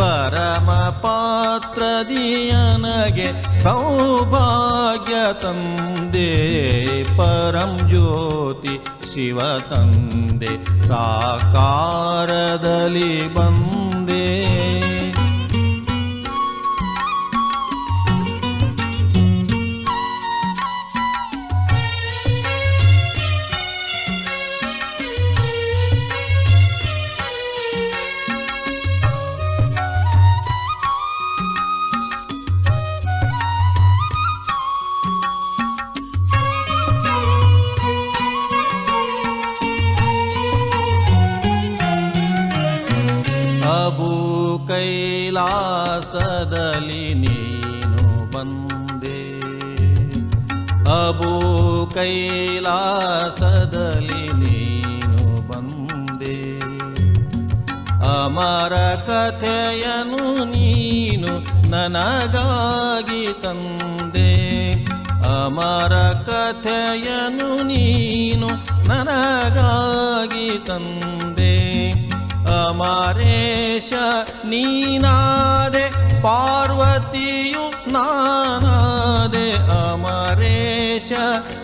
ಪರಮ ಪಾತ್ರದಿಯನಗೆ ಸೌಭಾಗ್ಯ ತಂದೆ ಪರಂ ಜ್ಯೋತಿ ಶಿವ ತಂದೆ ಸಾಕಾರದಲ್ಲಿ ಬಂದೆ. ಕೈಲಾಸದಲ್ಲಿ ನೀನು ಬಂದೆ. ಅಬು ಕೈಲಾಸದಲ್ಲಿ ನೀನು ಬಂದೆ. ಅಮರ ಕಥೆಯನು ನೀನು ನನಗಾಗಿ ತಂದೆ. ಅಮರ ಕಥೆಯನು ನೀನು ನನಗಾಗಿ ತಂದೆ. ಅಮರೇಶ ನೀನಾದೆ ಪಾರ್ವತಿಯು ನಾನಾದೆ ಅಮರೇಶ,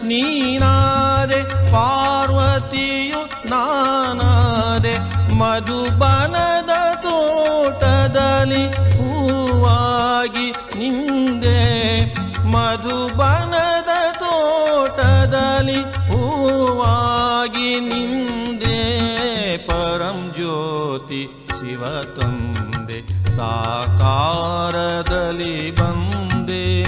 ನೀನಾದೆ ಪಾರ್ವತಿಯು ನಾನಾದೆ ಮಧುಬನದ ತೋಟದಲ್ಲಿ ಹೂವಾಗಿ ನಿಂದೆ. ಮಧುಬನದ ತೋಟದಲ್ಲಿ ಹೂವಾಗಿ ನಿಂದೆ. ಪರಂ ಜ್ಯೋತಿ ಶಿವ ತಂದೆ. ಸಾಕಾರದಲ್ಲಿ ಬಂದೆ.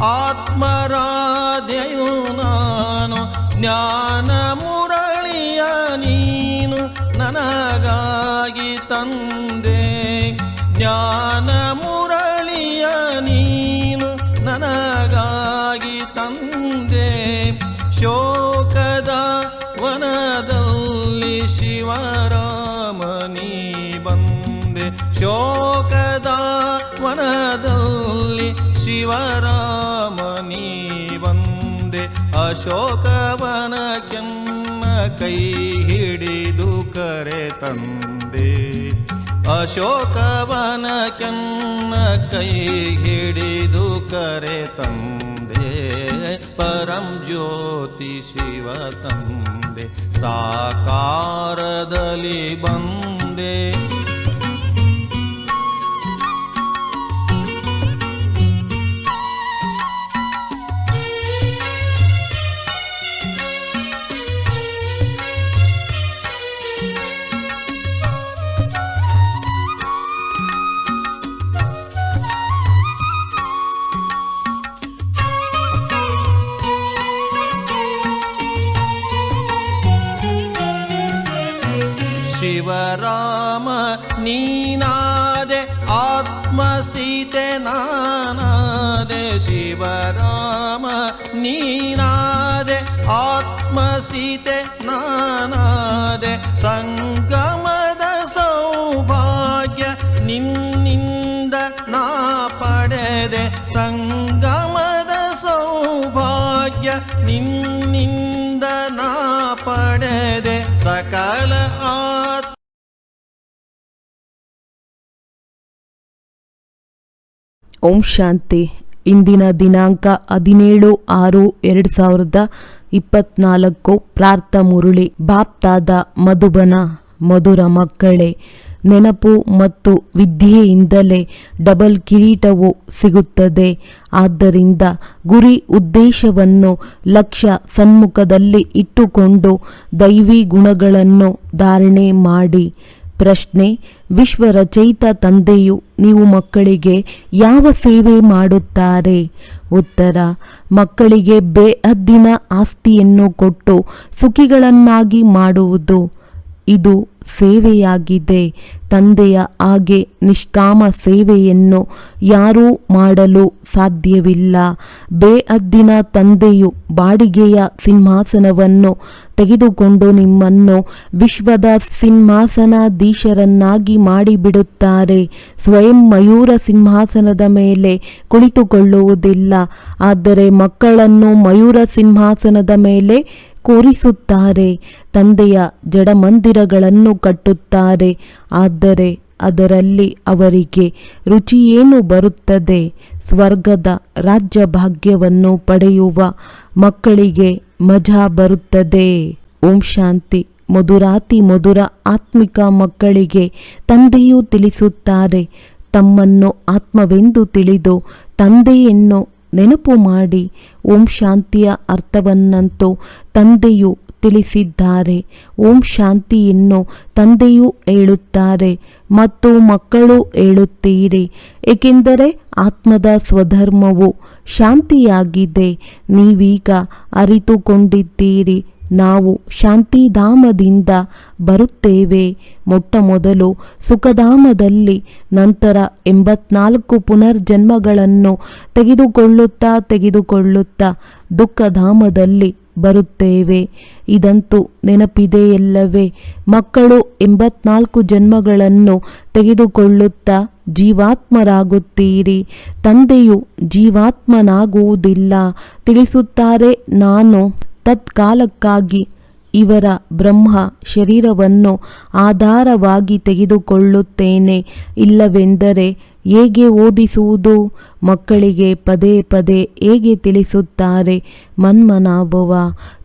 ನೀನು ಆತ್ಮರಾಧ್ಯಯು ನಾನು, ಜ್ಞಾನ ಮುರಳಿಯ ನೀನು, ನನಗಾಗಿ ತಂದೆ. ಜ್ಞಾನ ಮುರಳಿಯ ನೀನು, ನನಗಾಗಿ ತಂದೆ. ಶೋಕದ ವನದಲ್ಲಿ ಶಿವರಾಮನಿ ಬಂದೆ. ಶೋಕದ ವನದಲ್ಲಿ ಶಿವರಾಮನಿ ಬಂದೆ ಅಶೋಕವನ ಕೆಮ್ಮ ಕೈ ಹಿಡಿದು ಕರೆ ತಂದೆ. ಅಶೋಕವನ ಕೆನ್ನ ಕೈ ಹಿಡಿದು ಕರೆ ತಂದೆ. ಪರಂ ಜ್ಯೋತಿ ಶಿವ ತಂದೆ. ಸಾಕಾರದಲ್ಲಿ ಬಂದೆ. ಸಂಗಮದ ಸೌಭಾಗ್ಯ ನಿನ್ನಿಂದ ನಾ ಪಡೆದೆ. ಸಂಗಮದ ಸೌಭಾಗ್ಯ ನಿನ್ನಿಂದ ನಾ ಪಡೆದೆ. ಸಕಲ ಆತ್ ಓಂ ಶಾಂತಿ. ಇಂದಿನ ದಿನಾಂಕ ಹದಿನೇಳು ಆರು ಎರಡು ಸಾವಿರದ ಇಪ್ಪತ್ನಾಲ್ಕು ಪ್ರಾರ್ಥ ಮುರುಳಿ, ಬಾಪ್ತಾದ ಮಧುಬನ, ಮಧುರ ಮಕ್ಕಳೇ, ನೆನಪು ಮತ್ತು ವಿದ್ಯೆಯಿಂದಲೇ ಡಬಲ್ ಕಿರೀಟವು ಸಿಗುತ್ತದೆ. ಆದ್ದರಿಂದ ಗುರಿ ಉದ್ದೇಶವನ್ನು ಲಕ್ಷ ಸನ್ಮುಖದಲ್ಲಿ ಇಟ್ಟುಕೊಂಡು ದೈವಿ ಗುಣಗಳನ್ನು ಧಾರಣೆ ಮಾಡಿ. ಪ್ರಶ್ನೆ ವಿಶ್ವ ರಚಯಿತ ತಂದೆಯು ನೀವು ಮಕ್ಕಳಿಗೆ ಯಾವ ಸೇವೆ ಮಾಡುತ್ತಾರೆ? ಉತ್ತರ ಮಕ್ಕಳಿಗೆ ಬೇಹದ್ದಿನ ಆಸ್ತಿಯನ್ನು ಕೊಟ್ಟು ಸುಖಿಗಳನ್ನಾಗಿ ಮಾಡುವುದು. ಇದು ಸೇವೆಯಾಗಿದೆ. ತಂದೆಯ ಹಾಗೆ ನಿಷ್ಕಾಮ ಸೇವೆಯನ್ನು ಯಾರೂ ಮಾಡಲು ಸಾಧ್ಯವಿಲ್ಲ. ಬೇಅದ್ದಿನ ತಂದೆಯು ಬಾಡಿಗೆಯ ಸಿಂಹಾಸನವನ್ನು ತೆಗೆದುಕೊಂಡು ನಿಮ್ಮನ್ನು ವಿಶ್ವದ ಸಿಂಹಾಸನಾಧೀಶರನ್ನಾಗಿ ಮಾಡಿಬಿಡುತ್ತಾರೆ. ಸ್ವಯಂ ಮಯೂರ ಸಿಂಹಾಸನದ ಮೇಲೆ ಕುಳಿತುಕೊಳ್ಳುವುದಿಲ್ಲ. ಆದರೆ ಮಕ್ಕಳನ್ನು ಮಯೂರ ಸಿಂಹಾಸನದ ಮೇಲೆ ಕೂರಿಸುತ್ತಾರೆ. ತಂದೆಯ ಜಡಮಂದಿರಗಳನ್ನು ಕಟ್ಟುತ್ತಾರೆ. ಆದರೆ ಅದರಲ್ಲಿ ಅವರಿಗೆ ರುಚಿಯೇನು ಬರುತ್ತದೆ? ಸ್ವರ್ಗದ ರಾಜ್ಯ ಭಾಗ್ಯವನ್ನು ಪಡೆಯುವ ಮಕ್ಕಳಿಗೆ ಮಜಾ ಬರುತ್ತದೆ. ಓಂ ಶಾಂತಿ. ಮಧುರಾತಿ ಮಧುರ ಆತ್ಮಿಕ ಮಕ್ಕಳಿಗೆ ತಂದೆಯು ತಿಳಿಸುತ್ತಾರೆ. ತಮ್ಮನ್ನು ಆತ್ಮವೆಂದು ತಿಳಿದು ತಂದೆಯನ್ನು ನೆನಪು ಮಾಡಿ ಓಂ ಶಾಂತಿಯ ಅರ್ಥವನ್ನಂತೂ ತಂದೆಯು ತಿಳಿಸಿದ್ದಾರೆ. ಓಂ ಶಾಂತಿಯನ್ನು ತಂದೆಯು ಹೇಳುತ್ತಾರೆ, ಮತ್ತು ಮಕ್ಕಳು ಹೇಳುತ್ತೀರಿ. ಏಕೆಂದರೆ ಆತ್ಮದ ಸ್ವಧರ್ಮವು ಶಾಂತಿಯಾಗಿದೆ. ನೀವೀಗ ಅರಿತುಕೊಂಡಿದ್ದೀರಿ. ನಾವು ಶಾಂತಿಧಾಮದಿಂದ ಬರುತ್ತೇವೆ. ಮೊಟ್ಟ ಮೊದಲು ಸುಖಧಾಮದಲ್ಲಿ ನಂತರ ಎಂಬತ್ನಾಲ್ಕು ಪುನರ್ಜನ್ಮಗಳನ್ನು ತೆಗೆದುಕೊಳ್ಳುತ್ತಾ ತೆಗೆದುಕೊಳ್ಳುತ್ತಾ ದುಃಖಧಾಮದಲ್ಲಿ ಬರುತ್ತೇವೆ. ಇದಂತೂ ನೆನಪಿದೆಯಲ್ಲವೇ? ಮಕ್ಕಳು ಎಂಬತ್ನಾಲ್ಕು ಜನ್ಮಗಳನ್ನು ತೆಗೆದುಕೊಳ್ಳುತ್ತಾ ಜೀವಾತ್ಮರಾಗುತ್ತೀರಿ. ತಂದೆಯು ಜೀವಾತ್ಮನಾಗುವುದಿಲ್ಲ. ತಿಳಿಸುತ್ತಾರೆ ನಾನು ತತ್ಕಾಲಕ್ಕಾಗಿ ಇವರ ಬ್ರಹ್ಮ ಶರೀರವನ್ನು ಆಧಾರವಾಗಿ ತೆಗೆದುಕೊಳ್ಳುತ್ತೇನೆ. ಇಲ್ಲವೆಂದರೆ ಹೇಗೆ ಓದಿಸುವುದು? ಮಕ್ಕಳಿಗೆ ಪದೇ ಪದೇ ಹೇಗೆ ತಿಳಿಸುತ್ತಾರೆ? ಮನ್ಮನಾಭವ,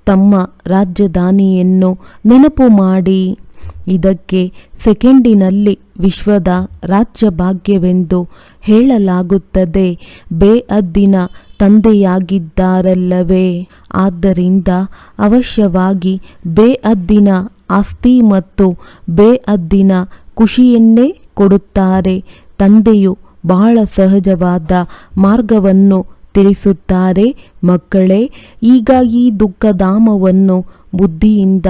ತಮ್ಮ ರಾಜಧಾನಿಯನ್ನು ನೆನಪು ಮಾಡಿ. ಇದಕ್ಕೆ ಸೆಕೆಂಡಿನಲ್ಲಿ ವಿಶ್ವದ ರಾಜ್ಯ ಭಾಗ್ಯವೆಂದು ಹೇಳಲಾಗುತ್ತದೆ. ಬೇಅದ್ದಿನ ತಂದೆಯಾಗಿದ್ದಾರಲ್ಲವೇ? ಆದ್ದರಿಂದ ಅವಶ್ಯವಾಗಿ ಬೇಅದ್ದಿನ ಆಸ್ತಿ ಮತ್ತು ಬೇಅದ್ದಿನ ಖುಷಿಯನ್ನೇ ಕೊಡುತ್ತಾರೆ. ತಂದೆಯು ಬಹಳ ಸಹಜವಾದ ಮಾರ್ಗವನ್ನು ತಿಳಿಸುತ್ತಾರೆ. ಮಕ್ಕಳೇ ಈಗ ಈ ದುಃಖಧಾಮವನ್ನು ಬುದ್ಧಿಯಿಂದ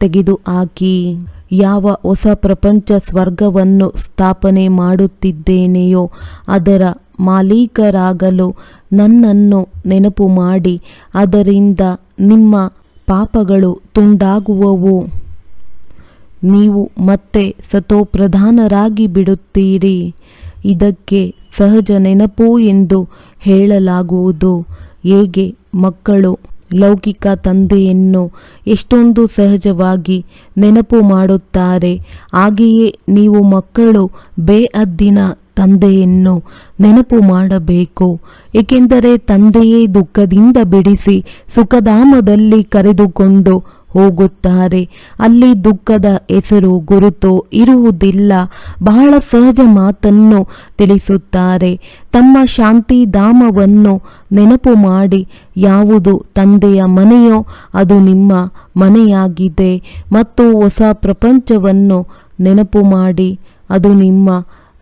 ತೆಗೆದುಹಾಕಿ. ಯಾವ ಹೊಸ ಪ್ರಪಂಚ ಸ್ವರ್ಗವನ್ನು ಸ್ಥಾಪನೆ ಮಾಡುತ್ತಿದ್ದೇನೆಯೋ, ಅದರ ಮಾಲೀಕರಾಗಲು ನನ್ನನ್ನು ನೆನಪು ಮಾಡಿ ಅದರಿಂದ ನಿಮ್ಮ ಪಾಪಗಳು ತುಂಡಾಗುವವು. ನೀವು ಮತ್ತೆ ಸತೋಪ್ರಧಾನರಾಗಿ ಬಿಡುತ್ತೀರಿ. ಇದಕ್ಕೆ ಸಹಜ ನೆನಪು ಎಂದು ಹೇಳಲಾಗುವುದು. ಹೇಗೆ ಮಕ್ಕಳು ಲೌಕಿಕ ತಂದೆಯನ್ನು ಎಷ್ಟೊಂದು ಸಹಜವಾಗಿ ನೆನಪು ಮಾಡುತ್ತಾರೆ, ಹಾಗೆಯೇ ನೀವು ಮಕ್ಕಳು ಬೇಅದ್ದಿನ ತಂದೆಯನ್ನು ನೆನಪು ಮಾಡಬೇಕು. ಏಕೆಂದರೆ ತಂದೆಯೇ ದುಃಖದಿಂದ ಬಿಡಿಸಿ ಸುಖಧಾಮದಲ್ಲಿ ಕರೆದುಕೊಂಡು ಹೋಗುತ್ತಾರೆ. ಅಲ್ಲಿ ದುಃಖದ ಹೆಸರು ಗುರುತು ಇರುವುದಿಲ್ಲ. ಬಹಳ ಸಹಜ ಮಾತನ್ನು ತಿಳಿಸುತ್ತಾರೆ. ತಮ್ಮ ಶಾಂತಿಧಾಮವನ್ನು ನೆನಪು ಮಾಡಿ, ಯಾವುದು ತಂದೆಯ ಮನೆಯೋ ಅದು ನಿಮ್ಮ ಮನೆಯಾಗಿದೆ. ಮತ್ತು ಹೊಸ ಪ್ರಪಂಚವನ್ನು ನೆನಪು ಮಾಡಿ, ಅದು ನಿಮ್ಮ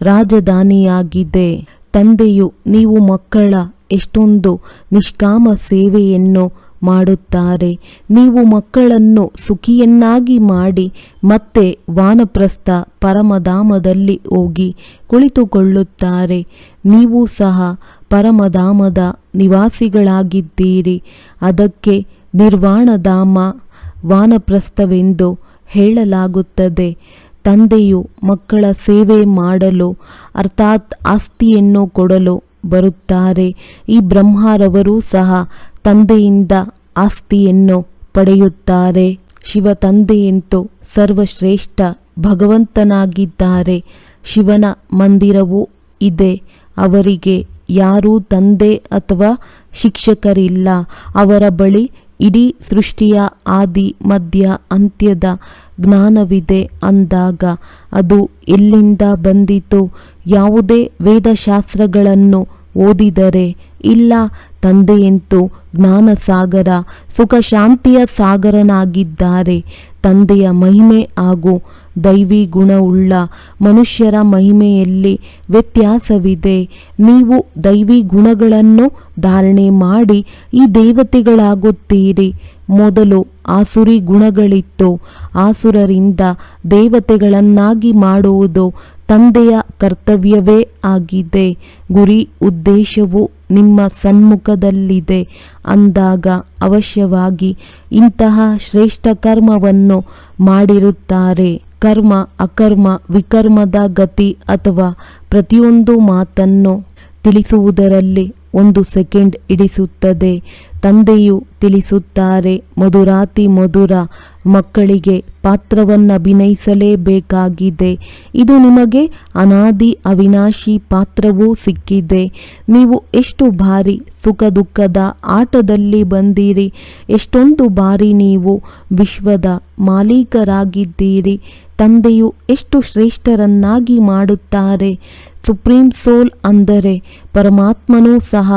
ರಾಜಧಾನಿಯಾಗಿದೆ. ತಂದೆಯು, ನೀವು ಮಕ್ಕಳ ಎಷ್ಟೊಂದು ನಿಷ್ಕಾಮ ಸೇವೆಯನ್ನು ಮಾಡುತ್ತಾರೆ. ನೀವು ಮಕ್ಕಳನ್ನು ಸುಖಿಯನ್ನಾಗಿ ಮಾಡಿ, ಮತ್ತೆ ವಾನಪ್ರಸ್ಥ ಪರಮಧಾಮದಲ್ಲಿ ಹೋಗಿ ಕುಳಿತುಕೊಳ್ಳುತ್ತಾರೆ. ನೀವು ಸಹ ಪರಮಧಾಮದ ನಿವಾಸಿಗಳಾಗಿದ್ದೀರಿ. ಅದಕ್ಕೆ ನಿರ್ವಾಣಧಾಮ ವಾನಪ್ರಸ್ಥವೆಂದು ಹೇಳಲಾಗುತ್ತದೆ. ತಂದೆಯು ಮಕ್ಕಳ ಸೇವೆ ಮಾಡಲು, ಅರ್ಥಾತ್ ಆಸ್ತಿಯನ್ನು ಕೊಡಲು ಬರುತ್ತಾರೆ. ಈ ಬ್ರಹ್ಮರವರು ಸಹ ತಂದೆಯಿಂದ ಆಸ್ತಿಯನ್ನು ಪಡೆಯುತ್ತಾರೆ. ಶಿವ ತಂದೆಯಂತೂ ಸರ್ವಶ್ರೇಷ್ಠ ಭಗವಂತನಾಗಿದ್ದಾರೆ. ಶಿವನ ಮಂದಿರವೂ ಇದೆ. ಅವರಿಗೆ ಯಾರೂ ತಂದೆ ಅಥವಾ ಶಿಕ್ಷಕರಿಲ್ಲ. ಅವರ ಬಳಿ ಇಡೀ ಸೃಷ್ಟಿಯ ಆದಿ, ಮಧ್ಯ, ಅಂತ್ಯದ ಜ್ಞಾನವಿದೆ ಅಂದಾಗ ಅದು ಎಲ್ಲಿಂದ ಬಂದಿತು? ಯಾವುದೇ ವೇದಶಾಸ್ತ್ರಗಳನ್ನು ಓದಿದರೆ ಇಲ್ಲ ತಂದೆಯಂತೂ ಜ್ಞಾನಸಾಗರ ಸುಖ ಶಾಂತಿಯ ಸಾಗರನಾಗಿದ್ದಾರೆ. ತಂದೆಯ ಮಹಿಮೆ ಹಾಗೂ ದೈವಿ ಗುಣವುಳ್ಳ ಮನುಷ್ಯರ ಮಹಿಮೆಯಲ್ಲಿ ವ್ಯತ್ಯಾಸವಿದೆ. ನೀವು ದೈವಿ ಗುಣಗಳನ್ನು ಧಾರಣೆ ಮಾಡಿ ಈ ದೇವತೆಗಳಾಗುತ್ತೀರಿ. ಮೊದಲು ಆಸುರಿ ಗುಣಗಳಿತ್ತು. ಆಸುರರಿಂದ ದೇವತೆಗಳನ್ನಾಗಿ ಮಾಡುವುದು ತಂದೆಯ ಕರ್ತವ್ಯವೇ ಆಗಿದೆ. ಗುರಿ ಉದ್ದೇಶವು ನಿಮ್ಮ ಸಣ್ಮುಖದಲ್ಲಿದೆ ಅಂದಾಗ ಅವಶ್ಯವಾಗಿ ಇಂತಹ ಶ್ರೇಷ್ಠ ಕರ್ಮವನ್ನು ಮಾಡಿರುತ್ತಾರೆ. ಕರ್ಮ ಅಕರ್ಮ, ವಿಕರ್ಮದ ಗತಿ ಅಥವಾ ಪ್ರತಿಯೊಂದು ಮಾತನ್ನು ತಿಳಿಸುವುದರಲ್ಲಿ ಒಂದು ಸೆಕೆಂಡ್ ಇಡಿಸುತ್ತದೆ ತಂದೆಯು ತಿಳಿಸುತ್ತಾರೆ, ಮಧುರಾತಿ ಮಧುರ ಮಕ್ಕಳಿಗೆ ಪಾತ್ರವನ್ನು ಅಭಿನಯಿಸಲೇಬೇಕಾಗಿದೆ. ಇದು ನಿಮಗೆ ಅನಾದಿ ಅವಿನಾಶಿ ಪಾತ್ರವೂ ಸಿಕ್ಕಿದೆ. ನೀವು ಎಷ್ಟು ಬಾರಿ ಸುಖ ದುಃಖದ ಆಟದಲ್ಲಿ ಬಂದಿರಿ, ಎಷ್ಟೊಂದು ಬಾರಿ ನೀವು ವಿಶ್ವದ ಮಾಲೀಕರಾಗಿದ್ದೀರಿ ತಂದೆಯು ಎಷ್ಟು ಶ್ರೇಷ್ಠರನ್ನಾಗಿ ಮಾಡುತ್ತಾರೆ? ಸುಪ್ರೀಂ ಸೋಲ್ ಅಂದರೆ ಪರಮಾತ್ಮನೂ ಸಹ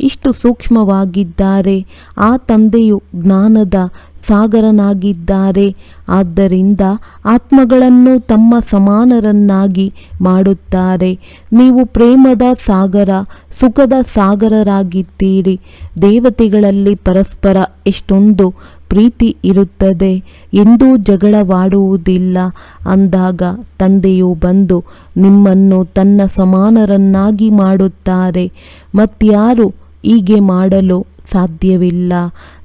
ಇಷ್ಟು ಸೂಕ್ಷ್ಮವಾಗಿದ್ದಾರೆ. ಆ ತಂದೆಯು ಜ್ಞಾನದ ಸಾಗರನಾಗಿದ್ದಾರೆ. ಆದ್ದರಿಂದ ಆತ್ಮಗಳನ್ನು ತಮ್ಮ ಸಮಾನರನ್ನಾಗಿ ಮಾಡುತ್ತಾರೆ. ನೀವು ಪ್ರೇಮದ ಸಾಗರ, ಸುಖದ ಸಾಗರರಾಗಿದ್ದೀರಿ. ದೇವತೆಗಳಲ್ಲಿ ಪರಸ್ಪರ ಎಷ್ಟೊಂದು ಪ್ರೀತಿ ಇರುತ್ತದೆ. ಎಂದೂ ಜಗಳವಾಡುವುದಿಲ್ಲ. ಅಂದಾಗ ತಂದೆಯು ಬಂದು ನಿಮ್ಮನ್ನು ತನ್ನ ಸಮಾನರನ್ನಾಗಿ ಮಾಡುತ್ತಾರೆ. ಮತ್ಯಾರು ಹೀಗೆ ಮಾಡಲು ಸಾಧ್ಯವಿಲ್ಲ.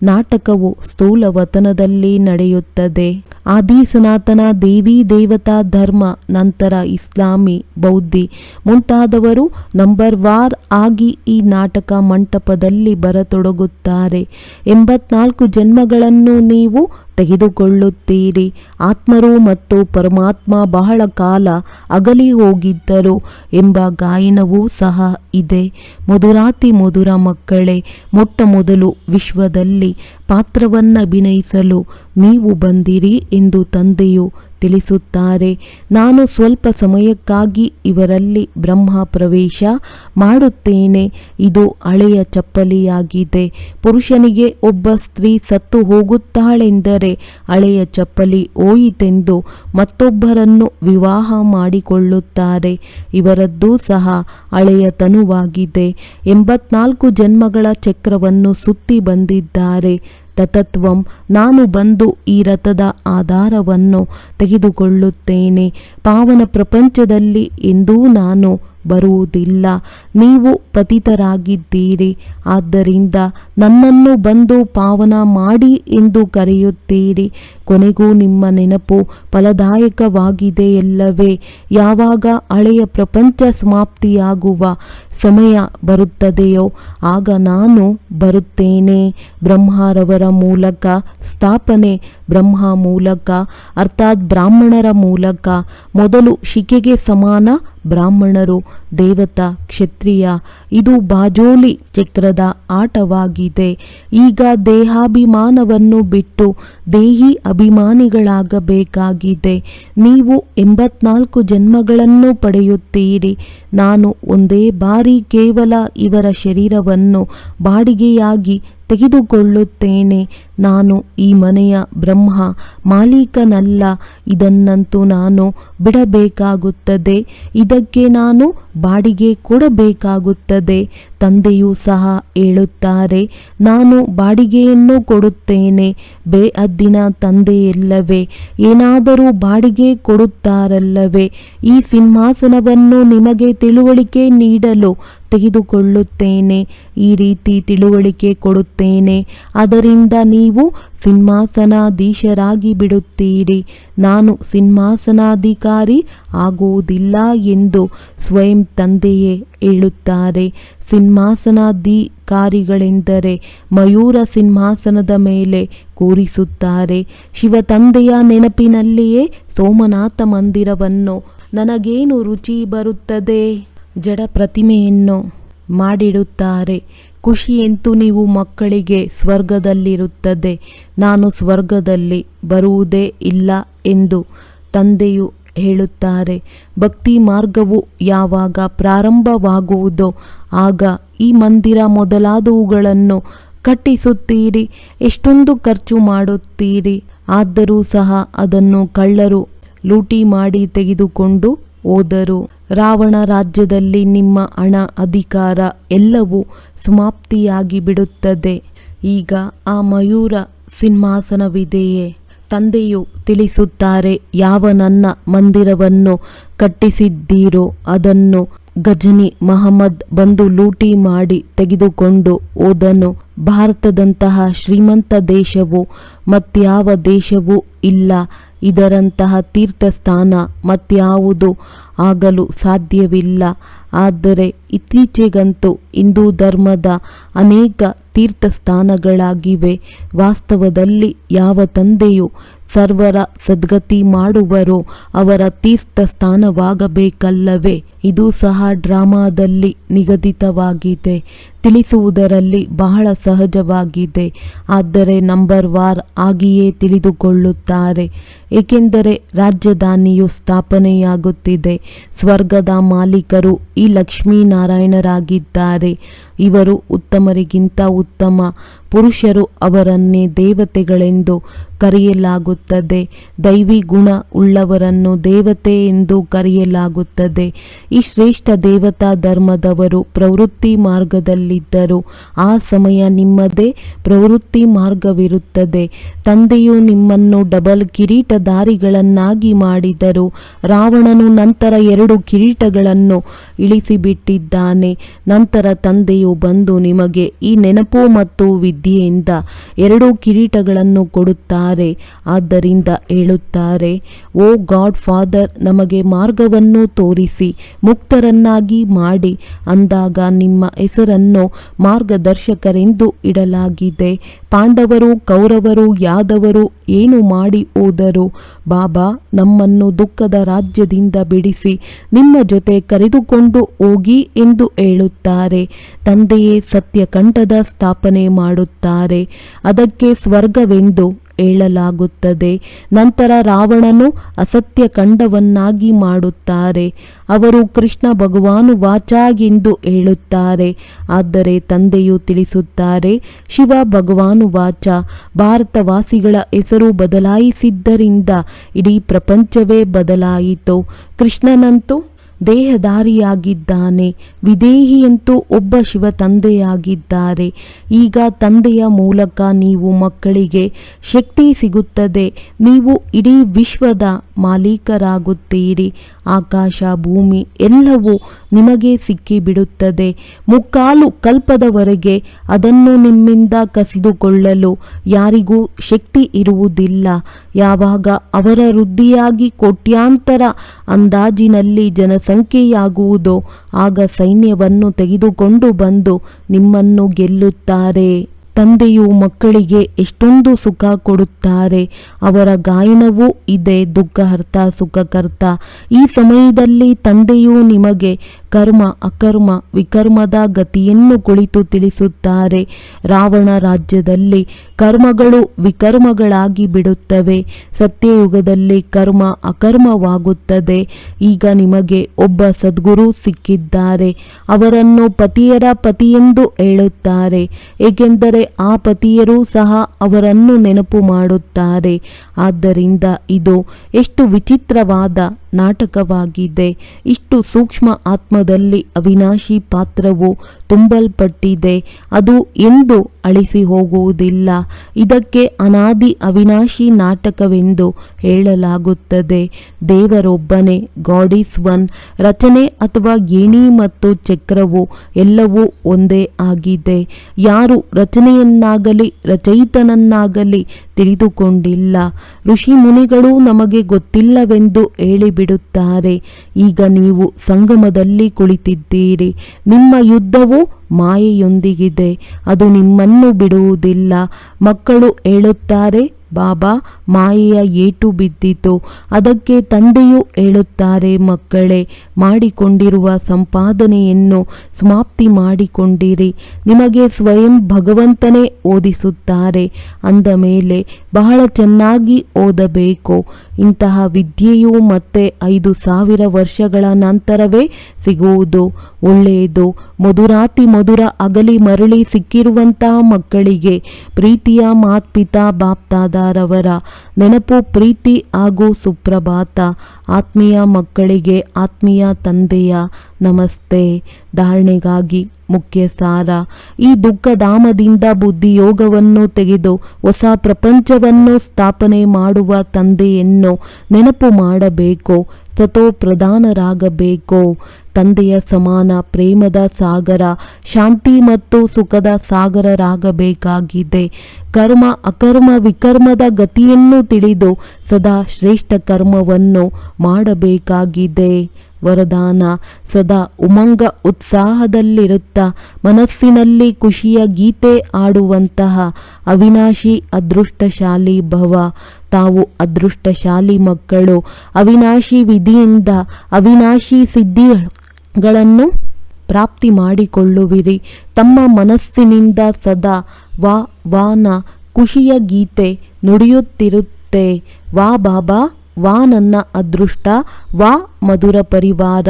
ನಾಟಕವು ಸ್ಥೂಲವತನದಲ್ಲಿ ನಡೆಯುತ್ತದೆ. ಆದಿ ಸನಾತನ ದೇವಿ ದೇವತಾ ಧರ್ಮ, ನಂತರ ಇಸ್ಲಾಮಿ, ಬೌದ್ಧಿ ಮುಂತಾದವರು ನಂಬರ್ ವಾರ್ ಆಗಿ ಈ ನಾಟಕ ಮಂಟಪದಲ್ಲಿ ಬರತೊಡಗುತ್ತಾರೆ. ಎಂಬತ್ನಾಲ್ಕು ಜನ್ಮಗಳನ್ನು ನೀವು ತೆಗೆದುಕೊಳ್ಳುತ್ತೀರಿ. ಆತ್ಮರು ಮತ್ತು ಪರಮಾತ್ಮ ಬಹಳ ಕಾಲ ಅಗಲಿ ಹೋಗಿದ್ದರು ಎಂಬ ಗಾಯನವೂ ಸಹ ಇದೆ. ಮಧುರಾತಿ ಮಧುರ ಮಕ್ಕಳೇ, ಮೊಟ್ಟ ಮೊದಲು ವಿಶ್ವದಲ್ಲಿ ಪಾತ್ರವನ್ನಭಿನಯಿಸಲು ನೀವು ಬಂದಿರಿ ಎಂದು ತಂದೆಯು ತಿಳಿಸುತ್ತಾರೆ. ನಾನು ಸ್ವಲ್ಪ ಸಮಯಕ್ಕಾಗಿ ಇವರಲ್ಲಿ ಬ್ರಹ್ಮ ಪ್ರವೇಶ ಮಾಡುತ್ತೇನೆ. ಇದು ಹಳೆಯ ಚಪ್ಪಲಿಯಾಗಿದೆ. ಪುರುಷನಿಗೆ ಒಬ್ಬ ಸ್ತ್ರೀ ಸತ್ತು ಹೋಗುತ್ತಾಳೆಂದರೆ ಹಳೆಯ ಚಪ್ಪಲಿ ಹೋಯಿತೆಂದು ಮತ್ತೊಬ್ಬರನ್ನು ವಿವಾಹ ಮಾಡಿಕೊಳ್ಳುತ್ತಾರೆ. ಇವರದ್ದು ಸಹ ಹಳೆಯ ತನುವಾಗಿದೆ. ಎಂಬತ್ನಾಲ್ಕು ಜನ್ಮಗಳ ಚಕ್ರವನ್ನು ಸುತ್ತಿ ಬಂದಿದ್ದಾರೆ. ತತತ್ವಂ ನಾನು ಬಂದು ಈ ರಥದ ಆಧಾರವನ್ನು ತೆಗೆದುಕೊಳ್ಳುತ್ತೇನೆ. ಪಾವನ ಪ್ರಪಂಚದಲ್ಲಿ ಎಂದೂ ನಾನು ಬರುವುದಿಲ್ಲ. ನೀವು ಪತಿತರಾಗಿದ್ದೀರಿ. ಆದ್ದರಿಂದ ನನ್ನನ್ನು ಬಂದು ಪಾವನ ಮಾಡಿ ಎಂದು ಕರೆಯುತ್ತೀರಿ. ಕೊನೆಗೂ ನಿಮ್ಮ ನೆನಪು ಫಲದಾಯಕವಾಗಿದೆ ಎಲ್ಲವೇ ಯಾವಾಗ ಹಳೆಯ ಪ್ರಪಂಚ ಸಮಾಪ್ತಿಯಾಗುವ ಸಮಯ ಬರುತ್ತದೆಯೋ, ಆಗ ನಾನು ಬರುತ್ತೇನೆ. ಬ್ರಹ್ಮರವರ ಮೂಲಕ ಸ್ಥಾಪನೆ, ಬ್ರಹ್ಮ ಮೂಲಕ, ಅರ್ಥಾತ್ ಬ್ರಾಹ್ಮಣರ ಮೂಲಕ. ಮೊದಲು ಶಿಕೆಗೆ ಸಮಾನ ಬ್ರಾಹ್ಮಣರು, ದೇವತಾ, ಕ್ಷತ್ರಿಯ. ಇದು ಬಾಜೋಲಿ ಚಕ್ರದ ಆಟವಾಗಿದೆ. ಈಗ ದೇಹಾಭಿಮಾನವನ್ನು ಬಿಟ್ಟು ದೇಹಿ ಅಭಿಮಾನಿಗಳಾಗಬೇಕಾಗಿದೆ. ನೀವು ಎಂಬತ್ನಾಲ್ಕು ಜನ್ಮಗಳನ್ನು ಪಡೆಯುತ್ತೀರಿ. ನಾನು ಒಂದೇ ಬಾರಿ ಕೇವಲ ಇವರ ಶರೀರವನ್ನು ಬಾಡಿಗೆಯಾಗಿ ತೆಗೆದುಕೊಳ್ಳುತ್ತೇನೆ. ನಾನು ಈ ಮನೆಯ ಬ್ರಹ್ಮ ಮಾಲೀಕನಲ್ಲ. ಇದನ್ನಂತೂ ನಾನು ಬಿಡಬೇಕಾಗುತ್ತದೆ. ಇದಕ್ಕೆ ನಾನು ಬಾಡಿಗೆ ಕೊಡಬೇಕಾಗುತ್ತದೆ. ತಂದೆಯೂ ಸಹ ಹೇಳುತ್ತಾರೆ, ನಾನು ಬಾಡಿಗೆಯನ್ನು ಕೊಡುತ್ತೇನೆ. ಬೇ ಅದ್ದಿನ ತಂದೆಯಲ್ಲವೇ, ಏನಾದರೂ ಬಾಡಿಗೆ ಕೊಡುತ್ತಾರಲ್ಲವೇ. ಈ ಸಿಂಹಾಸನವನ್ನು ನಿಮಗೆ ತಿಳುವಳಿಕೆ ನೀಡಲು ತೆಗೆದುಕೊಳ್ಳುತ್ತೇನೆ. ಈ ರೀತಿ ತಿಳುವಳಿಕೆ ಕೊಡುತ್ತೇನೆ. ಅದರಿಂದ ನೀವು ಸಿಂಹಾಸನಾಧೀಶರಾಗಿ ಬಿಡುತ್ತೀರಿ. ನಾನು ಸಿಂಹಾಸನಾಧಿಕಾರಿ ಆಗುವುದಿಲ್ಲ ಎಂದು ಸ್ವಯಂ ತಂದೆಯೇ ಹೇಳುತ್ತಾರೆ. ಸಿಂಹಾಸನಾಧಿಕಾರಿಗಳೆಂದರೆ ಮಯೂರ ಸಿಂಹಾಸನದ ಮೇಲೆ ಕೂರಿಸುತ್ತಾರೆ. ಶಿವ ತಂದೆಯ ನೆನಪಿನಲ್ಲಿಯೇ ಸೋಮನಾಥ ಮಂದಿರವನ್ನು ನನಗೇನು ರುಚಿ ಬರುತ್ತದೆ? ಜಡ ಪ್ರತಿಮೆಯನ್ನು ಮಾಡಿಡುತ್ತಾರೆ. ಖುಷಿಯಂತೂ ನೀವು ಮಕ್ಕಳಿಗೆ ಸ್ವರ್ಗದಲ್ಲಿರುತ್ತದೆ. ನಾನು ಸ್ವರ್ಗದಲ್ಲಿ ಬರುವುದೇ ಇಲ್ಲ ಎಂದು ತಂದೆಯು ಹೇಳುತ್ತಾರೆ. ಭಕ್ತಿ ಮಾರ್ಗವು ಯಾವಾಗ ಪ್ರಾರಂಭವಾಗುವುದೋ ಆಗ ಈ ಮಂದಿರ ಮೊದಲಾದವುಗಳನ್ನು ಕಟ್ಟಿಸುತ್ತೀರಿ. ಎಷ್ಟೊಂದು ಖರ್ಚು ಮಾಡುತ್ತೀರಿ. ಆದರೂ ಸಹ ಅದನ್ನು ಕಳ್ಳರು ಲೂಟಿ ಮಾಡಿ ತೆಗೆದುಕೊಂಡು ಹೋದರು. ರಾವಣ ರಾಜ್ಯದಲ್ಲಿ ನಿಮ್ಮ ಹಣ ಅಧಿಕಾರ ಎಲ್ಲವೂ ಸಮಾಪ್ತಿಯಾಗಿ ಬಿಡುತ್ತದೆ. ಈಗ ಆ ಮಯೂರ ಸಿಂಹಾಸನವಿದೆಯೇ? ತಂದೆಯು ತಿಳಿಸುತ್ತಾರೆ, ಯಾವ ನನ್ನ ಮಂದಿರವನ್ನು ಕಟ್ಟಿಸಿದ್ದೀರೋ ಅದನ್ನು ಗಜನಿ ಮಹಮ್ಮದ್ ಬಂದು ಲೂಟಿ ಮಾಡಿ ತೆಗೆದುಕೊಂಡು ಹೋದನು. ಭಾರತದಂತಹ ಶ್ರೀಮಂತ ದೇಶವು ಮತ್ಯಾವ ದೇಶವೂ ಇಲ್ಲ. ಇದರಂತಹ ತೀರ್ಥಸ್ಥಾನ ಮತ್ಯಾವುದು ಆಗಲು ಸಾಧ್ಯವಿಲ್ಲ. ಆದರೆ ಇತ್ತೀಚೆಗಂತೂ ಹಿಂದೂ ಧರ್ಮದ ಅನೇಕ ತೀರ್ಥಸ್ಥಾನಗಳಾಗಿವೆ. ವಾಸ್ತವದಲ್ಲಿ ಯಾವ ತಂದೆಯು ಸರ್ವರ ಸದ್ಗತಿ ಮಾಡುವರು, ಅವರ ತೀರ್ಥ ಸ್ಥಾನವಾಗಬೇಕಲ್ಲವೇ? ಇದು ಸಹ ಡ್ರಾಮಾದಲ್ಲಿ ನಿಗದಿತವಾಗಿದೆ. ತಿಳಿಸುವುದರಲ್ಲಿ ಬಹಳ ಸಹಜವಾಗಿದೆ. ಆದರೆ ನಂಬರ್ ವಾರ್ ಆಗಿಯೇ ತಿಳಿದುಕೊಳ್ಳುತ್ತಾರೆ. ಏಕೆಂದರೆ ರಾಜಧಾನಿಯು ಸ್ಥಾಪನೆಯಾಗುತ್ತಿದೆ. ಸ್ವರ್ಗದ ಮಾಲೀಕರು ಈ ಲಕ್ಷ್ಮೀನಾರಾಯಣರಾಗಿದ್ದಾರೆ. ಇವರು ಉತ್ತಮರಿಗಿಂತ ಉತ್ತಮ ಪುರುಷರು ಅವರನ್ನೇ ದೇವತೆಗಳೆಂದು ಕರೆಯಲಾಗುತ್ತದೆ. ದೈವಿ ಗುಣ ಉಳ್ಳವರನ್ನು ದೇವತೆ ಎಂದು ಕರೆಯಲಾಗುತ್ತದೆ. ಈ ಶ್ರೇಷ್ಠ ದೇವತಾ ಧರ್ಮದವರು ಪ್ರವೃತ್ತಿ ಮಾರ್ಗದಲ್ಲಿದ್ದರು. ಆ ಸಮಯ ನಿಮ್ಮದೇ ಪ್ರವೃತ್ತಿ ಮಾರ್ಗವಿರುತ್ತದೆ. ತಂದೆಯು ನಿಮ್ಮನ್ನು ಡಬಲ್ ಕಿರೀಟಧಾರಿಗಳನ್ನಾಗಿ ಮಾಡಿದರು. ರಾವಣನು ನಂತರ ಎರಡು ಕಿರೀಟಗಳನ್ನು ಇಳಿಸಿಬಿಟ್ಟಿದ್ದಾನೆ. ನಂತರ ತಂದೆಯು ಬಂದು ನಿಮಗೆ ಈ ನೆನಪು ಮತ್ತು ವಿದ್ಯೆಯಿಂದ ಎರಡು ಕಿರೀಟಗಳನ್ನು ಕೊಡುತ್ತಾರೆ. ಆದ್ದರಿಂದ ಹೇಳುತ್ತಾರೆ, ಓ ಗಾಡ್ ಫಾದರ್, ನಮಗೆ ಮಾರ್ಗವನ್ನು ತೋರಿಸಿ, ಮುಕ್ತರನ್ನಾಗಿ ಮಾಡಿ. ಅಂದಾಗ ನಿಮ್ಮ ಹೆಸರನ್ನು ಮಾರ್ಗದರ್ಶಕರೆಂದು ಇಡಲಾಗಿದೆ. ಪಾಂಡವರು, ಕೌರವರು, ಯಾದವರು ಏನು ಮಾಡಿ ಹೋದರು? ಬಾಬಾ, ನಮ್ಮನ್ನು ದುಃಖದ ರಾಜ್ಯದಿಂದ ಬಿಡಿಸಿ, ನಿಮ್ಮ ಜೊತೆ ಕರೆದುಕೊಂಡು ಹೋಗಿ ಎಂದು ಹೇಳುತ್ತಾರೆ. ತಂದೆಯೇ ಸತ್ಯಕಂಠದ ಸ್ಥಾಪನೆ ಮಾಡುತ್ತಾರೆ. ಅದಕ್ಕೆ ಸ್ವರ್ಗವೆಂದು ಹೇಳಲಾಗುತ್ತದೆ. ನಂತರ ರಾವಣನು ಅಸತ್ಯ ಕಂಡವನ್ನಾಗಿ ಮಾಡುತ್ತಾರೆ. ಅವರು ಕೃಷ್ಣ ಭಗವಾನು ವಾಚಾಗೆಂದು ಹೇಳುತ್ತಾರೆ. ಆದರೆ ತಂದೆಯು ತಿಳಿಸುತ್ತಾರೆ, ಶಿವ ಭಗವಾನು ವಾಚ, ಭಾರತವಾಸಿಗಳ ಹೆಸರು ಬದಲಾಯಿಸಿದ್ದರಿಂದ ಇಡೀ ಪ್ರಪಂಚವೇ ಬದಲಾಯಿತು. ಕೃಷ್ಣನಂತೂ ದೇಹಧಾರಿಯಾಗಿದ್ದಾನೆ. ವಿದೇಹಿಯಂತೂ ಒಬ್ಬ ಶಿವ ತಂದೆಯಾಗಿದ್ದಾರೆ ಈಗ ತಂದೆಯ ಮೂಲಕ ನೀವು ಮಕ್ಕಳಿಗೆ ಶಕ್ತಿ ಸಿಗುತ್ತದೆ. ನೀವು ಇಡೀ ವಿಶ್ವದ ಮಾಲೀಕರಾಗುತ್ತೀರಿ. ಆಕಾಶ, ಭೂಮಿ ಎಲ್ಲವೂ ನಿಮಗೆ ಸಿಕ್ಕಿಬಿಡುತ್ತದೆ. ಮುಕ್ಕಾಲು ಕಲ್ಪದವರೆಗೆ ಅದನ್ನು ನಿಮ್ಮಿಂದ ಕಸಿದುಕೊಳ್ಳಲು ಯಾರಿಗೂ ಶಕ್ತಿ ಇರುವುದಿಲ್ಲ. ಯಾವಾಗ ಅವರ ವೃದ್ಧಿಯಾಗಿ ಕೋಟ್ಯಾಂತರ ಅಂದಾಜಿನಲ್ಲಿ ಜನಸಂಖ್ಯೆಯಾಗುವುದೋ ಆಗ ಸೈನ್ಯವನ್ನು ತೆಗೆದುಕೊಂಡು ಬಂದು ನಿಮ್ಮನ್ನು ಗೆಲ್ಲುತ್ತಾರೆ. ತಂದೆಯು ಮಕ್ಕಳಿಗೆ ಎಷ್ಟೊಂದು ಸುಖ ಕೊಡುತ್ತಾರೆ, ಅವರ ಗಾಯನವೂ ಇದೆ ದುಃಖಹರ್ತ ಸುಖಕರ್ತ. ಈ ಸಮಯದಲ್ಲಿ ತಂದೆಯು ನಿಮಗೆ ಕರ್ಮ, ಅಕರ್ಮ, ವಿಕರ್ಮದ ಗತಿಯನ್ನು ಕುಳಿತು ತಿಳಿಸುತ್ತಾರೆ. ರಾವಣ ರಾಜ್ಯದಲ್ಲಿ ಕರ್ಮಗಳು ವಿಕರ್ಮಗಳಾಗಿ ಬಿಡುತ್ತವೆ. ಸತ್ಯಯುಗದಲ್ಲಿ ಕರ್ಮ ಅಕರ್ಮವಾಗುತ್ತದೆ. ಈಗ ನಿಮಗೆ ಒಬ್ಬ ಸದ್ಗುರು ಸಿಕ್ಕಿದ್ದಾರೆ. ಅವರನ್ನು ಪತಿಯರ ಪತಿಯೆಂದು ಹೇಳುತ್ತಾರೆ. ಏಕೆಂದರೆ ಆ ಪತಿಯರೂ ಸಹ ಅವರನ್ನು ನೆನಪು ಮಾಡುತ್ತಾರೆ. ಆದ್ದರಿಂದ ಇದು ಎಷ್ಟು ವಿಚಿತ್ರವಾದ ನಾಟಕವಾಗಿದೆ. ಇಷ್ಟು ಸೂಕ್ಷ್ಮ ಆತ್ಮದಲ್ಲಿ ಅವಿನಾಶಿ ಪಾತ್ರವು ತುಂಬಲ್ಪಟ್ಟಿದೆ. ಅದು ಎಂದು ಅಳಿಸಿ ಹೋಗುವುದಿಲ್ಲ. ಇದಕ್ಕೆ ಅನಾದಿ ಅವಿನಾಶಿ ನಾಟಕವೆಂದು ಹೇಳಲಾಗುತ್ತದೆ. ದೇವರೊಬ್ಬನೇ ಗಾಡ್ ಈಸ್ ಒನ್ ರಚನೆ ಅಥವಾ ಗೇಣಿ ಮತ್ತು ಚಕ್ರವು ಎಲ್ಲವೂ ಒಂದೇ ಆಗಿದೆ. ಯಾರು ರಚನೆಯನ್ನಾಗಲಿ ರಚಯಿತನನ್ನಾಗಲಿ ತಿಳಿದುಕೊಂಡಿಲ್ಲ. ಋಷಿ ಮುನಿಗಳು ನಮಗೆ ಗೊತ್ತಿಲ್ಲವೆಂದು ಹೇಳಿಬಿಡುತ್ತಾರೆ. ಈಗ ನೀವು ಸಂಗಮದಲ್ಲಿ ಕುಳಿತಿದ್ದೀರಿ. ನಿಮ್ಮ ಯುದ್ಧವು ಮಾಯೆಯೊಂದಿಗಿದೆ. ಅದು ನಿಮ್ಮನ್ನು ಬಿಡುವುದಿಲ್ಲ. ಮಕ್ಕಳು ಹೇಳುತ್ತಾರೆ, ಬಾಬಾ, ಮಾಯೆಯ ಏಟು ಬಿದ್ದಿತು. ಅದಕ್ಕೆ ತಂದೆಯು ಹೇಳುತ್ತಾರೆ, ಮಕ್ಕಳೇ, ಮಾಡಿಕೊಂಡಿರುವ ಸಂಪಾದನೆಯನ್ನು ಸಮಾಪ್ತಿ ಮಾಡಿಕೊಂಡಿರಿ. ನಿಮಗೆ ಸ್ವಯಂ ಭಗವಂತನೇ ಓದಿಸುತ್ತಾರೆ. ಅಂದ ಮೇಲೆ ಬಹಳ ಚೆನ್ನಾಗಿ ಓದಬೇಕು. ಇಂತಹ ವಿದ್ಯೆಯು ಮತ್ತೆ ಐದು ಸಾವಿರ ವರ್ಷಗಳ ನಂತರವೇ ಸಿಗುವುದು. ಒಳ್ಳೆಯದು. ಮಧುರಾತಿ ಮಧುರ ಅಗಲಿ ಮರಳಿ ಸಿಕ್ಕಿರುವಂತಹ ಮಕ್ಕಳಿಗೆ ಪ್ರೀತಿಯ ಮಾತ್ಪಿತಾ ಬಾಪ್ತಾದಾರವರ ನೆನಪು ಪ್ರೀತಿ ಹಾಗೂ ಸುಪ್ರಭಾತ. ಆತ್ಮೀಯ ಮಕ್ಕಳಿಗೆ ಆತ್ಮೀಯ ತಂದೆಯ ನಮಸ್ತೆ. ಧಾರಣೆಗಾಗಿ ಮುಖ್ಯ ಸಾರ. ಈ ದುಃಖಧಾಮದಿಂದ ಬುದ್ಧಿಯೋಗವನ್ನು ತೆಗೆದು ಹೊಸ ಪ್ರಪಂಚವನ್ನು ಸ್ಥಾಪನೆ ಮಾಡುವ ತಂದೆಯನ್ನು ನೆನಪು ಮಾಡಬೇಕು, ಸತೋ ಪ್ರಧಾನರಾಗಬೇಕು. ತಂದೆಯ ಸಮಾನ ಪ್ರೇಮದ ಸಾಗರ, ಶಾಂತಿ ಮತ್ತು ಸುಖದ ಸಾಗರರಾಗಬೇಕಾಗಿದೆ. ಕರ್ಮ, ಅಕರ್ಮ, ವಿಕರ್ಮದ ಗತಿಯನ್ನು ತಿಳಿದು ಸದಾ ಶ್ರೇಷ್ಠ ಕರ್ಮವನ್ನು ಮಾಡಬೇಕಾಗಿದೆ. ವರದಾನ ಸದಾ ಉಮಂಗ ಉತ್ಸಾಹದಲ್ಲಿರುತ್ತಾ ಮನಸ್ಸಿನಲ್ಲಿ ಖುಷಿಯ ಗೀತೆ ಆಡುವಂತಹ ಅವಿನಾಶಿ ಅದೃಷ್ಟಶಾಲಿ ಭವ. ತಾವು ಅದೃಷ್ಟಶಾಲಿ ಮಕ್ಕಳು. ಅವಿನಾಶಿ ವಿಧಿಯಿಂದ ಅವಿನಾಶಿ ಸಿದ್ಧಿಗಳನ್ನು ಪ್ರಾಪ್ತಿ ಮಾಡಿಕೊಳ್ಳುವಿರಿ. ತಮ್ಮ ಮನಸ್ಸಿನಿಂದ ಸದಾ ವಾ, ವಾನ, ಖುಷಿಯ ಗೀತೆ ನುಡಿಯುತ್ತಿರುತ್ತೆ. ವಾ ಬಾಬಾ. ವಾ ನನ್ನ ಅದೃಷ್ಟ, ವಾ ಮಧುರ ಪರಿವಾರ,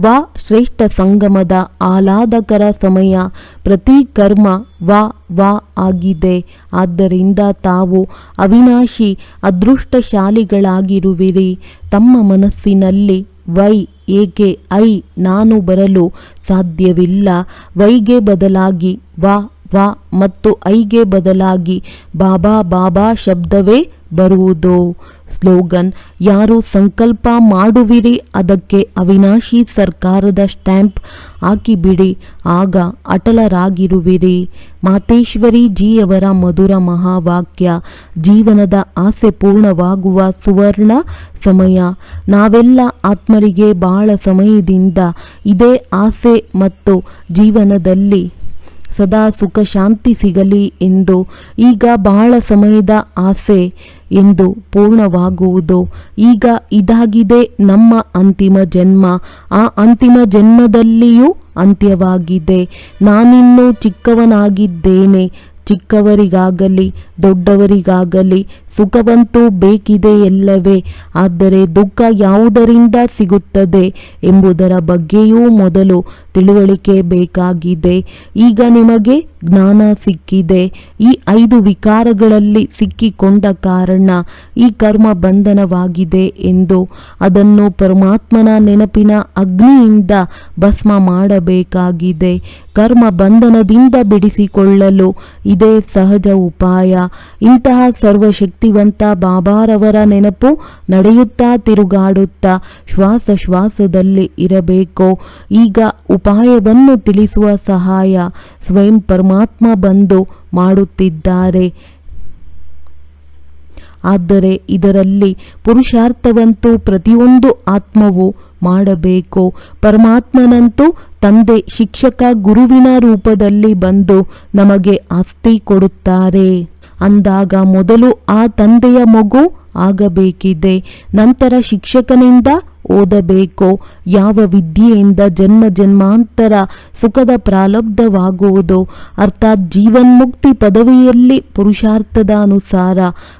ವಾ ಶ್ರೇಷ್ಠ ಸಂಗಮದ ಆಹ್ಲಾದಕರ ಸಮಯ, ಪ್ರತಿ ಕರ್ಮ ವಾ ವಾ ಆಗಿದೆ. ಆದ್ದರಿಂದ ತಾವು ಅವಿನಾಶಿ, ಅದೃಷ್ಟಶಾಲಿಗಳಾಗಿರುವಿರಿ. ತಮ್ಮ ಮನಸ್ಸಿನಲ್ಲಿ ವೈ ಏಕೆ ಐ ನಾನು ಬರಲು ಸಾಧ್ಯವಿಲ್ಲ. ವೈಗೆ ಬದಲಾಗಿ ವಾ ವಾ ಮತ್ತು ಐಗೆ ಬದಲಾಗಿ ಬಾಬಾ ಬಾಬಾ ಶಬ್ದವೇ ಬರುವುದು. ಸ್ಲೋಗನ್, ಯಾರು ಸಂಕಲ್ಪ ಮಾಡುವಿರಿ, ಅದಕ್ಕೆ ಅವಿನಾಶಿ ಸರ್ಕಾರದ ಸ್ಟ್ಯಾಂಪ್ ಹಾಕಿಬಿಡಿ, ಆಗ ಅಟಲರಾಗಿರುವಿರಿ. ಮಾತೇಶ್ವರಿ ಜಿಯವರ ಮಧುರ ಮಹಾವಾಕ್ಯ, ಜೀವನದ ಆಸೆ ಪೂರ್ಣವಾಗುವ ಸುವರ್ಣ ಸಮಯ. ನಾವೆಲ್ಲ ಆತ್ಮರಿಗೆ ಬಹಳ ಸಮಯದಿಂದ ಇದೇ ಆಸೆ ಮತ್ತು ಜೀವನದಲ್ಲಿ ಸದಾ ಸುಖ ಶಾಂತಿ ಸಿಗಲಿ ಎಂದು ಈಗ ಬಹಳ ಸಮಯದ ಆಸೆ ಎಂದು ಪೂರ್ಣವಾಗುವುದು. ಈಗ ಇದಾಗಿದೆ ನಮ್ಮ ಅಂತಿಮ ಜನ್ಮ. ಆ ಅಂತಿಮ ಜನ್ಮದಲ್ಲಿಯೂ ಅಂತ್ಯವಾಗಿದೆ. ನಾನಿನ್ನೂ ಚಿಕ್ಕವನಾಗಿದ್ದೇನೆ. ಚಿಕ್ಕವರಿಗಾಗಲಿ, ದೊಡ್ಡವರಿಗಾಗಲಿ ಸುಖವಂತೂ ಬೇಕಿದೆ ಎಲ್ಲವೇ? ಆದರೆ ದುಃಖ ಯಾವುದರಿಂದ ಸಿಗುತ್ತದೆ ಎಂಬುದರ ಬಗ್ಗೆಯೂ ಮೊದಲು ತಿಳುವಳಿಕೆ ಬೇಕಾಗಿದೆ. ಈಗ ನಿಮಗೆ ಜ್ಞಾನ ಸಿಕ್ಕಿದೆ. ಈ ಐದು ವಿಕಾರಗಳಲ್ಲಿ ಸಿಕ್ಕಿಕೊಂಡ ಕಾರಣ ಈ ಕರ್ಮ ಬಂಧನವಾಗಿದೆ ಎಂದು ಅದನ್ನು ಪರಮಾತ್ಮನ ನೆನಪಿನ ಅಗ್ನಿಯಿಂದ ಭಸ್ಮ ಮಾಡಬೇಕಾಗಿದೆ. ಕರ್ಮ ಬಂಧನದಿಂದ ಬಿಡಿಸಿಕೊಳ್ಳಲು ಇದೇ ಸಹಜ ಉಪಾಯ. ಇಂತಹ ಸರ್ವಶಕ್ತಿವಂತ ಬಾಬಾರವರ ನೆನಪು ನಡೆಯುತ್ತಾ ತಿರುಗಾಡುತ್ತಾ ಶ್ವಾಸ ಶ್ವಾಸದಲ್ಲಿ ಇರಬೇಕು? ಈಗ ಉಪಾಯವನ್ನು ತಿಳಿಸುವ ಸಹಾಯ ಸ್ವಯಂ ಪರಮಾತ್ಮ ಬಂದು ಮಾಡುತ್ತಿದ್ದಾರೆ. ಆದರೆ ಇದರಲ್ಲಿ ಪುರುಷಾರ್ಥವಂತೂ ಪ್ರತಿಯೊಂದು ಆತ್ಮವು ಮಾಡಬೇಕು. ಪರಮಾತ್ಮನಂತೂ ತಂದೆ, ಶಿಕ್ಷಕ, ಗುರುವಿನ ರೂಪದಲ್ಲಿ ಬಂದು ನಮಗೆ ಆಸ್ತಿ ಕೊಡುತ್ತಾರೆ. ಅಂದಾಗ ಮೊದಲು ಆ ತಂದೆಯ ಮಗು ಆಗಬೇಕಿದೆ. ನಂತರ ಶಿಕ್ಷಕನಿಂದ ಓದಬೇಕು. ಯಾವ ವಿದ್ಯೆಯಿಂದ ಜನ್ಮ ಜನ್ಮಾಂತರ ಸುಖದ ಪ್ರಾಲಬ್ಧವಾಗುವುದು? ಅರ್ಥಾತ್ ಜೀವನ್ಮುಕ್ತಿ ಪದವಿಯಲ್ಲಿ ಪುರುಷಾರ್ಥದ ಅನುಸಾರ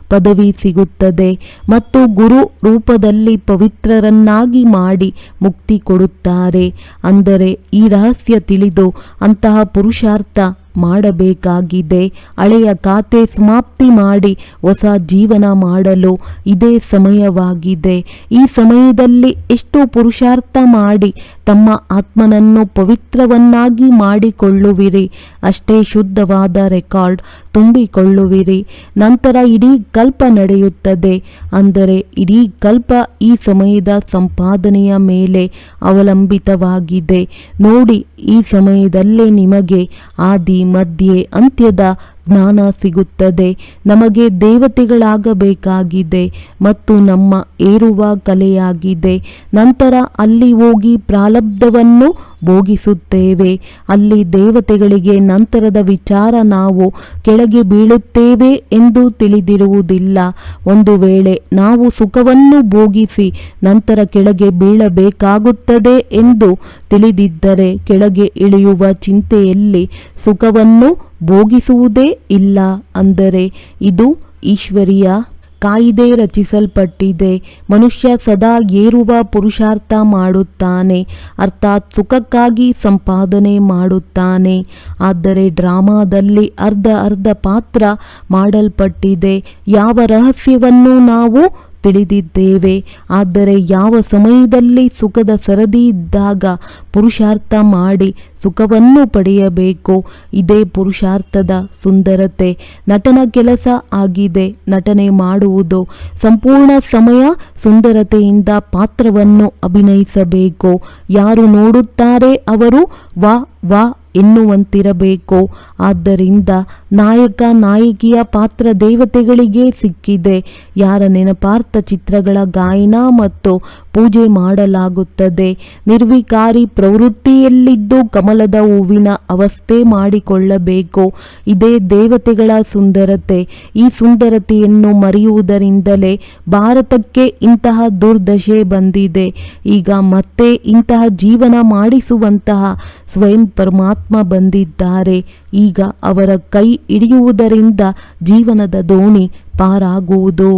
ಪದವಿ ಸಿಗುತ್ತದೆ ಮತ್ತು ಗುರು ರೂಪದಲ್ಲಿ ಪವಿತ್ರರನ್ನಾಗಿ ಮಾಡಿ ಮುಕ್ತಿ ಕೊಡುತ್ತಾರೆ. ಅಂದರೆ ಈ ರಹಸ್ಯ ತಿಳಿದು ಅಂತಹ ಪುರುಷಾರ್ಥ ಮಾಡಬೇಕಾಗಿದೆ. ಹಳೆಯ ಖಾತೆ ಸಮಾಪ್ತಿ ಮಾಡಿ ಹೊಸ ಜೀವನ ಮಾಡಲು ಇದೇ ಸಮಯವಾಗಿದೆ. ಈ ಸಮಯದಲ್ಲಿ ಎಷ್ಟು ಪುರುಷಾರ್ಥ ಮಾಡಿ ತಮ್ಮ ಆತ್ಮನನ್ನು ಪವಿತ್ರವನ್ನಾಗಿ ಮಾಡಿಕೊಳ್ಳುವಿರಿ. ಅಷ್ಟೇ ಶುದ್ಧವಾದ ರೆಕಾರ್ಡ್ ತುಂಬಿಕೊಳ್ಳುವಿರಿ. ನಂತರ ಇಡೀ ಕಲ್ಪ ನಡೆಯುತ್ತದೆ. ಅಂದರೆ ಇಡೀ ಕಲ್ಪ ಈ ಸಮಯದ ಸಂಪಾದನೆಯ ಮೇಲೆ ಅವಲಂಬಿತವಾಗಿದೆ. ನೋಡಿ, ಈ ಸಮಯದಲ್ಲೇ ನಿಮಗೆ ಆದಿ ಮಧ್ಯೆ ಅಂತ್ಯದ ಜ್ಞಾನ ಸಿಗುತ್ತದೆ. ನಮಗೆ ದೇವತೆಗಳಾಗಬೇಕಾಗಿದೆ ಮತ್ತು ನಮ್ಮ ಏರುವ ಕಲೆಯಾಗಿದೆ. ನಂತರ ಅಲ್ಲಿ ಹೋಗಿ ಪ್ರಾಲಬ್ಧವನ್ನು ಭೋಗಿಸುತ್ತೇವೆ. ಅಲ್ಲಿ ದೇವತೆಗಳಿಗೆ ನಂತರದ ವಿಚಾರ ನಾವು ಕೆಳಗೆ ಬೀಳುತ್ತೇವೆ ಎಂದು ತಿಳಿದಿರುವುದಿಲ್ಲ. ಒಂದು ವೇಳೆ ನಾವು ಸುಖವನ್ನು ಭೋಗಿಸಿ ನಂತರ ಕೆಳಗೆ ಬೀಳಬೇಕಾಗುತ್ತದೆ ಎಂದು ತಿಳಿದಿದ್ದರೆ ಕೆಳಗೆ ಇಳಿಯುವ ಚಿಂತೆಯಲ್ಲಿ ಸುಖವನ್ನು ಭೋಗಿಸುವುದೇ ಇಲ್ಲ ಅಂದರೆ ಇದು ಈಶ್ವರಿಯ. ಕಾಯಿದೆ ರಚಿಸಲ್ಪಟ್ಟಿದೆ. ಮನುಷ್ಯ ಸದಾ ಏರುವ ಪುರುಷಾರ್ಥ ಮಾಡುತ್ತಾನೆ. ಅರ್ಥಾತ್ ಸುಖಕ್ಕಾಗಿ ಸಂಪಾದನೆ ಮಾಡುತ್ತಾನೆ. ಆದರೆ ಡ್ರಾಮಾದಲ್ಲಿ ಅರ್ಧ ಅರ್ಧ ಪಾತ್ರ ಮಾಡಲ್ಪಟ್ಟಿದೆ. ಯಾವ ರಹಸ್ಯವನ್ನು ನಾವು ತಿಳಿದಿದ್ದೇವೆ. ಆದರೆ ಯಾವ ಸಮಯದಲ್ಲಿ ಸುಖದ ಸರದಿ ಇದ್ದಾಗ ಪುರುಷಾರ್ಥ ಮಾಡಿ ಸುಖವನ್ನು ಪಡೆಯಬೇಕು? ಇದೇ ಪುರುಷಾರ್ಥದ ಸುಂದರತೆ. ನಟನ ಕೆಲಸ ಆಗಿದೆ. ನಟನೆ ಮಾಡುವುದು ಸಂಪೂರ್ಣ ಸಮಯ ಸುಂದರತೆಯಿಂದ ಪಾತ್ರವನ್ನು ಅಭಿನಯಿಸಬೇಕು. ಯಾರು ನೋಡುತ್ತಾರೆ ಅವರು ವಾ ವಾ ಎನ್ನುವಂತಿರಬೇಕು. ಆದ್ದರಿಂದ ನಾಯಕ ನಾಯಕಿಯ ಪಾತ್ರ ದೇವತೆಗಳಿಗೆ ಸಿಕ್ಕಿದೆ. ಯಾರ ನೆನಪಾರ್ಥ ಚಿತ್ರಗಳ ಗಾಯನ ಮತ್ತು ಪೂಜೆ ಮಾಡಲಾಗುತ್ತದೆ. ನಿರ್ವಿಕಾರಿ ಪ್ರವೃತ್ತಿಯಲ್ಲಿದ್ದು ಕಮಲದ ಹೂವಿನ ಅವಸ್ಥೆ ಮಾಡಿಕೊಳ್ಳಬೇಕು. ಇದೇ ದೇವತೆಗಳ ಸುಂದರತೆ. ಈ ಸುಂದರತೆಯನ್ನು ಮರೆಯುವುದರಿಂದಲೇ ಭಾರತಕ್ಕೆ ಇಂತಹ ದುರ್ದಶೆ ಬಂದಿದೆ. ಈಗ ಮತ್ತೆ ಇಂತಹ ಜೀವನ ಮಾಡಿಸುವಂತಹ ಸ್ವಯಂ ಪರಮಾತ್ಮ ಬಂದಿದ್ದಾರೆ. ಈಗ ಅವರ ಕೈ ಹಿಡಿಯುವುದರಿಂದ ಜೀವನದ ದೋಣಿ ಪಾರಾಗುವುದು.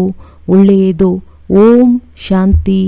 ಒಳ್ಳೆಯದು. ಓಂ ಶಾಂತಿ.